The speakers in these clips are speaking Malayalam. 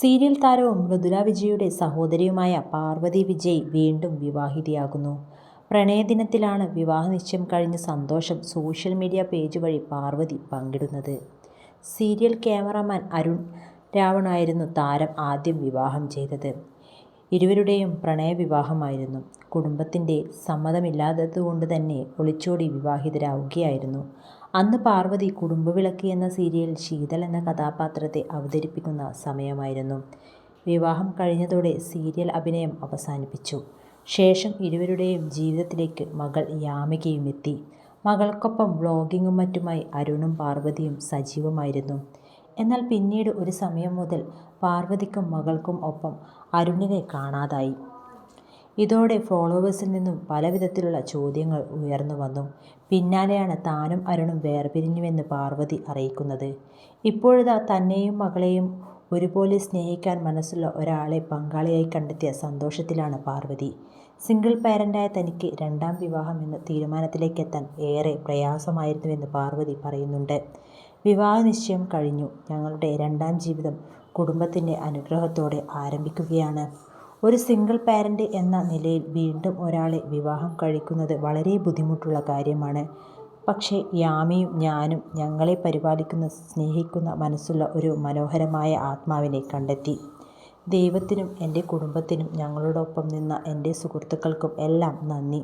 സീരിയൽ താരവും മൃദുല വിജയുടെ സഹോദരിയുമായ പാർവതി വിജയ് വീണ്ടും വിവാഹിതയാകുന്നു. പ്രണയദിനത്തിലാണ് വിവാഹനിശ്ചയം കഴിഞ്ഞ സന്തോഷം സോഷ്യൽ മീഡിയ പേജ് വഴി പാർവതി പങ്കിടുന്നത്. സീരിയൽ ക്യാമറാമാൻ അരുൺ രാവണായിരുന്നു താരം ആദ്യം വിവാഹം ചെയ്തത്. ഇരുവരുടെയും പ്രണയവിവാഹമായിരുന്നു. കുടുംബത്തിന്റെ സമ്മതമില്ലാത്തതുകൊണ്ട് തന്നെ ഒളിച്ചോടി വിവാഹിതരാവുകയായിരുന്നു. അന്ന് പാർവതി കുടുംബവിളക്ക് എന്ന സീരിയൽ ശീതൽ എന്ന കഥാപാത്രത്തെ അവതരിപ്പിക്കുന്ന സമയമായിരുന്നു. വിവാഹം കഴിഞ്ഞതോടെ സീരിയൽ അഭിനയം അവസാനിപ്പിച്ചു. ശേഷം ഇരുവരുടെയും ജീവിതത്തിലേക്ക് മകൾ യാമികയും എത്തി മകൾക്കൊപ്പം വ്ളോഗിങ്ങും മറ്റുമായി അരുണും പാർവതിയും സജീവമായിരുന്നു. എന്നാൽ പിന്നീട് ഒരു സമയം മുതൽ പാർവതിക്കും മകൾക്കും ഒപ്പം അരുണിനെ കാണാതായി. ഇതോടെ ഫോളോവേഴ്സിൽ നിന്നും പലവിധത്തിലുള്ള ചോദ്യങ്ങൾ ഉയർന്നു വന്നു പിന്നാലെയാണ് താനും അരുണും വേർപിരിഞ്ഞുവെന്ന് പാർവതി അറിയിക്കുന്നത്. ഇപ്പോഴിതാ തന്നെയും മകളെയും ഒരുപോലെ സ്നേഹിക്കാൻ മനസ്സുള്ള ഒരാളെ പങ്കാളിയായി കണ്ടെത്തിയ സന്തോഷത്തിലാണ് പാർവതി. സിംഗിൾ പാരന്റായ തനിക്ക് രണ്ടാം വിവാഹം എന്ന തീരുമാനത്തിലേക്കെത്താൻ ഏറെ പ്രയാസമായിരുന്നുവെന്ന് പാർവതി പറയുന്നുണ്ട്. വിവാഹ നിശ്ചയം കഴിഞ്ഞു. ഞങ്ങളുടെ രണ്ടാം ജീവിതം കുടുംബത്തിന്റെ അനുഗ്രഹത്തോടെ ആരംഭിക്കുകയാണ്. ഒരു സിംഗിൾ പാരന്റ് എന്ന നിലയിൽ വീണ്ടും ഒരാളെ വിവാഹം കഴിക്കുന്നത് വളരെ ബുദ്ധിമുട്ടുള്ള കാര്യമാണ്. പക്ഷേ യാമിയും ഞാനും ഞങ്ങളെ പരിപാലിക്കുന്ന സ്നേഹിക്കുന്ന മനസ്സുള്ള ഒരു മനോഹരമായ ആത്മാവിനെ കണ്ടെത്തി. ദൈവത്തിനും എന്റെ കുടുംബത്തിനും ഞങ്ങളോടൊപ്പം നിന്ന എന്റെ സുഹൃത്തുക്കൾക്കും എല്ലാം നന്ദി.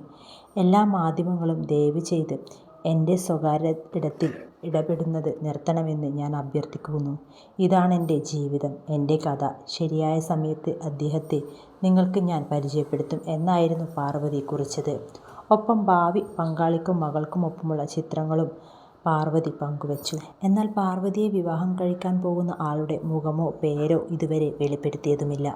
എല്ലാ മാധ്യമങ്ങളും ദയവ് ചെയ്ത് എന്റെ സ്വകാര്യ ഇടത്തിൽ ഇടപെടുന്നത് നിർത്തണമെന്ന് ഞാൻ അഭ്യർത്ഥിക്കുന്നു. ഇതാണെന്റെ ജീവിതം, എന്റെ കഥ. ശരിയായ സമയത്ത് അദ്ദേഹത്തെ നിങ്ങൾക്ക് ഞാൻ പരിചയപ്പെടുത്തും എന്നായിരുന്നു പാർവതി കുറിച്ചത്. ഒപ്പം ഭാവി പങ്കാളിക്കും മകൾക്കുമൊപ്പമുള്ള ചിത്രങ്ങളും പാർവതി പങ്കുവച്ചു. എന്നാൽ പാർവതിയെ വിവാഹം കഴിക്കാൻ പോകുന്ന ആളുടെ മുഖമോ പേരോ ഇതുവരെ വെളിപ്പെടുത്തിയതുമില്ല.